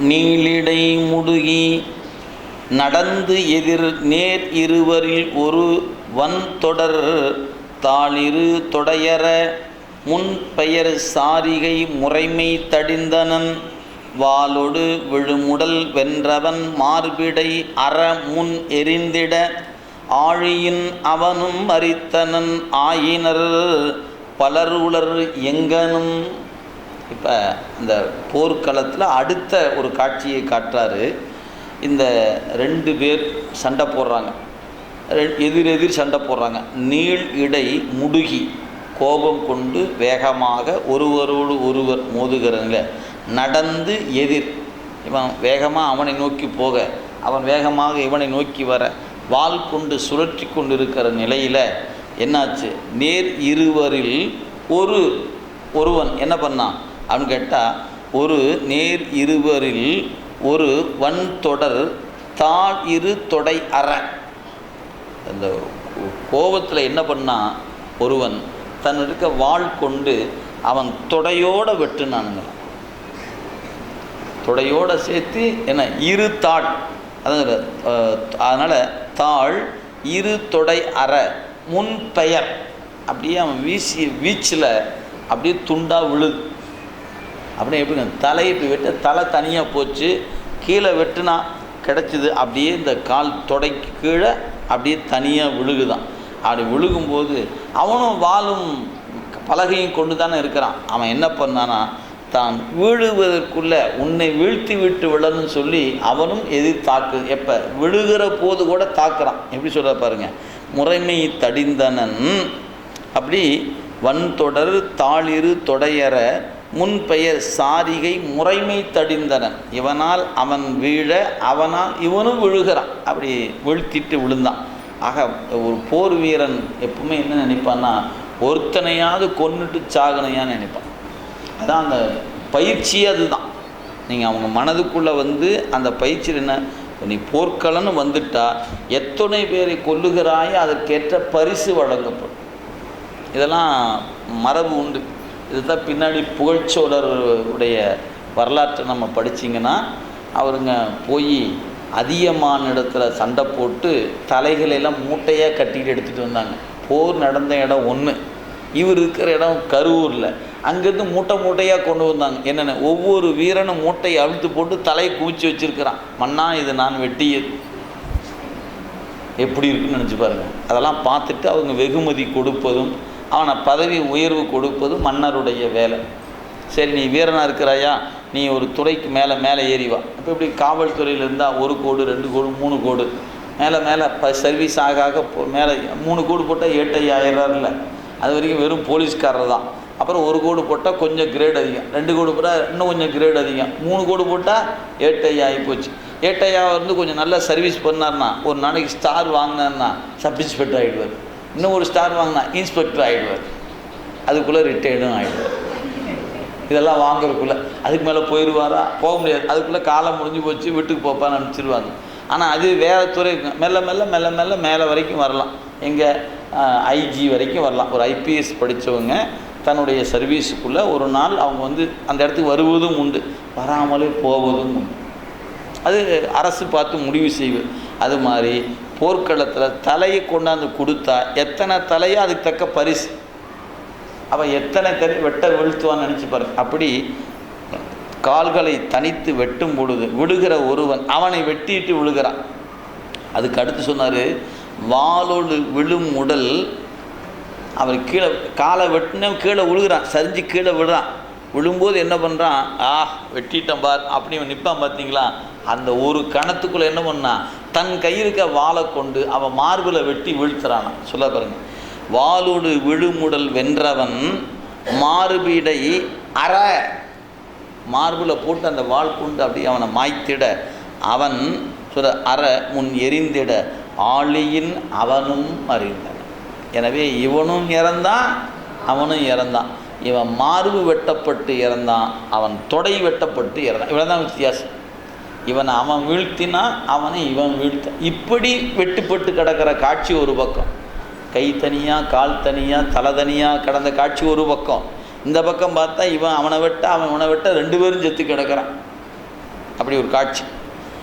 நீளிடை முடுகி நடந்து எதிர் நேர் இருவரில் ஒரு வந்தொடர் தாளிரு தொடையற முன் பெயர் சாரிகை முறைமை தடிந்தனன் வாளொடு விழுமுடல் வென்றவன் மார்பிடை அற முன் எரிந்திட ஆழியின் அவனும் அரித்தனன் ஆயினர் பலருளர் எங்கனும் இப்போ இந்த போர்க்களத்தில் அடுத்த ஒரு காட்சியை காட்டுறாரு. இந்த ரெண்டு பேர் சண்டை போடுறாங்க. ரெ- எதிர் எதிர் சண்டை போடுறாங்க. நீள் இடை முடுகி கோபம் கொண்டு வேகமாக ஒருவரோடு ஒருவர் மோதுகிறவங்க நடந்து எதிர். இவன் வேகமாக அவனை நோக்கி போக. அவன் வேகமாக இவனை நோக்கி வர. வாள் கொண்டு சுழற்றி கொண்டு இருக்கிற நிலையில் என்னாச்சு? நேர் இருவரில் ஒரு ஒருவன் என்ன பண்ணான்? அப்படின்னு கேட்டால் ஒரு நேர் இருவரில் ஒரு வன் தொடர் தாழ் இரு தொடை அற. அந்த கோபத்தில் என்ன பண்ணான் ஒருவன் தன் இருக்க வாள் கொண்டு அவன் தொடையோட வெட்டுனானுங்களாம் தொடையோட சேர்த்து என்ன இரு தாள் அதான் அதனால் தாள் இரு தொடை அற முன் பெயர். அப்படியே அவன் வீசிய வீச்சில் அப்படியே துண்டாக விழுது. அப்படியே எப்படிங்க தலையை இப்படி வெட்ட தலை தனியாக போச்சு கீழே வெட்டுனா கிடச்சிது அப்படியே இந்த கால் தொடைக்கு கீழே அப்படியே தனியாக விழுகுதான். அப்படி விழுகும்போது அவனும் வாளும் பலகையும் கொண்டு தானே இருக்கிறான். அவன் என்ன பண்ணானா தான் வீழுவதற்குள்ளே உன்னை வீழ்த்தி விட்டு விழணும்னு சொல்லி அவனும் எதிர் தாக்கு எப்போ? விழுகிற போது கூட தாக்குறான். எப்படி சொல்கிற பாருங்க? முறைமை தடிந்தனன். அப்படி வன் தொடர் தாளிரு தொடையற முன்பெயர் சாரிகை முறைமை தடிந்தனன். இவனால் அவன் வீழ அவனால் இவனும் விழுகிறான். அப்படி வீழ்த்திட்டு விழுந்தான். ஆக ஒரு போர் வீரன் எப்பவுமே என்ன நினைப்பான்னா ஒருத்தனையாவது கொன்னுட்டு சாகனையான்னு நினைப்பான். அதான் அந்த பயிற்சி அதுதான். நீங்கள் அவங்க மனதுக்குள்ளே வந்து அந்த பயிற்சியில் என்ன நீ போர்க்களன்னு வந்துட்டா எத்தனை பேரை கொல்லுகிறாயோ அதற்கேற்ற பரிசு வழங்கப்படும். இதெல்லாம் மரபு உண்டு. இதுதான் பின்னாடி புகழ்ச்சோழர் உடைய வரலாற்றை நம்ம படிச்சிங்கன்னா அவருங்க போய் அதிகமான இடத்துல சண்டை போட்டு தலைகளை எல்லாம் மூட்டையாக கட்டிட்டு எடுத்துகிட்டு வந்தாங்க. போர் நடந்த இடம் ஒன்று இவர் இருக்கிற இடம் கரூரில். அங்கேருந்து மூட்டை மூட்டையாக கொண்டு வந்தாங்க. என்னென்ன? ஒவ்வொரு வீரனும் மூட்டையை அழுத்து போட்டு தலையை குவிச்சு வச்சுருக்கிறான். மண்ணா இது நான் வெட்டியது. எப்படி இருக்குன்னு நினச்சி பாருங்கள் அதெல்லாம் பார்த்துட்டு அவங்க வெகுமதி கொடுப்பதும் அவனை பதவி உயர்வு கொடுப்பது மன்னருடைய வேலை. சரி நீ வீரனாக இருக்கிறாயா? நீ ஒரு துறைக்கு மேலே மேலே ஏறி வா. இப்போ இப்படி காவல்துறையில் இருந்தால் ஒரு கோடு ரெண்டு கோடு மூணு கோடு? மேலே மேலே ப சர்வீஸ் ஆக ஆக மேலே மூணு கோடு போட்டால் ஏட்டை ஐயாயிரம் இல்லை. அது வரைக்கும் வெறும் போலீஸ்காரர் தான். அப்புறம் ஒரு கோடு போட்டால் கொஞ்சம் கிரேட் அதிகம். ரெண்டு கோடு போட்டால் இன்னும் கொஞ்சம் கிரேட் அதிகம். மூணு கோடு போட்டால் ஏட்டையா ஆகி போச்சு. ஏட்டையா வந்து கொஞ்சம் நல்லா சர்வீஸ் பண்ணார்னா ஒரு நாளைக்கு ஸ்டார் வாங்கினார்னா சப் இன்ஸ்பெக்டர் ஆகிடுவார் இன்னும் ஒரு ஸ்டார் வாங்கினா இன்ஸ்பெக்டர் ஆகிடுவார் அதுக்குள்ளே ரிட்டையர்டும் ஆகிடுவார் இதெல்லாம் வாங்குறதுக்குள்ளே அதுக்கு மேலே போயிடுவாரா போக முடியாது. அதுக்குள்ளே காலம் முடிஞ்சு போச்சு வீட்டுக்கு போப்பான்னு அனுப்பிச்சிருவாங்க. ஆனால் அது வேறு துறை மெல்ல மெல்ல மெல்ல மெல்ல மேலே வரைக்கும் வரலாம். எங்கே ஐஜி வரைக்கும் வரலாம். ஒரு ஐபிஎஸ் படித்தவங்க தன்னுடைய சர்வீஸுக்குள்ளே ஒரு நாள் அவங்க வந்து அந்த இடத்துக்கு வருவதும் உண்டு. வராமலே போவதும் உண்டு. அது அரசு பார்த்து முடிவு செய்வது அது மாதிரி போர்க்களத்தில் தலையை கொண்டாந்து கொடுத்தா எத்தனை தலையோ அதுக்கு தக்க பரிசு. அவன் எத்தனை தனி வெட்ட வீழ்த்துவான்னு நினச்சி பாருங்க. அப்படி கால்களை தனித்து வெட்டும் பொழுது விழுகிற ஒருவன் அவனை வெட்டிட்டு விழுகிறான். அதுக்கு அடுத்து சொன்னார் வாளோடு விழும் உடல் அவன் கீழே காலை வெட்டின கீழே விழுகிறான் சரிஞ்சு கீழே விழுறான். விழும்போது என்ன பண்ணுறான் ஆ வெட்டிட்டேன் பார் அப்படி நிற்பான் பார்த்தீங்களா? அந்த ஒரு கணத்துக்குள்ளே என்ன பண்ணான்? தன் கையிருக்க வாளை கொண்டு அவன் மார்பில் வெட்டி வீழ்த்துறானா சொல்ல பாருங்க. வாளோடு விழுமுடல் வென்றவன் மார்பிடை அற. மார்பில் போட்டு அந்த வாள் கொண்டு அப்படியே அவனை மாய்த்திட. அவன் சொல்ல அற முன் எரிந்திட. ஆளியின் அவனும் அறிந்தான் எனவே இவனும் இறந்தான் அவனும் இறந்தான். இவன் மார்பு வெட்டப்பட்டு இறந்தான் அவன் தொடை வெட்டப்பட்டு இறந்தான். இவ்வளோ தான் வித்தியாசம். இவனை அவன் வீழ்த்தினா அவனை இவன் வீழ்த்த. இப்படி வெட்டுப்பட்டு கிடக்கிற காட்சி ஒரு பக்கம். கை தனியாக கால் தனியாக தலை தனியாக கிடந்த காட்சி ஒரு பக்கம். இந்த பக்கம் பார்த்தா இவன் அவனை வெட்ட அவன் இவனை வெட்ட ரெண்டு பேரும் செத்து கிடக்கிறான். அப்படி ஒரு காட்சி.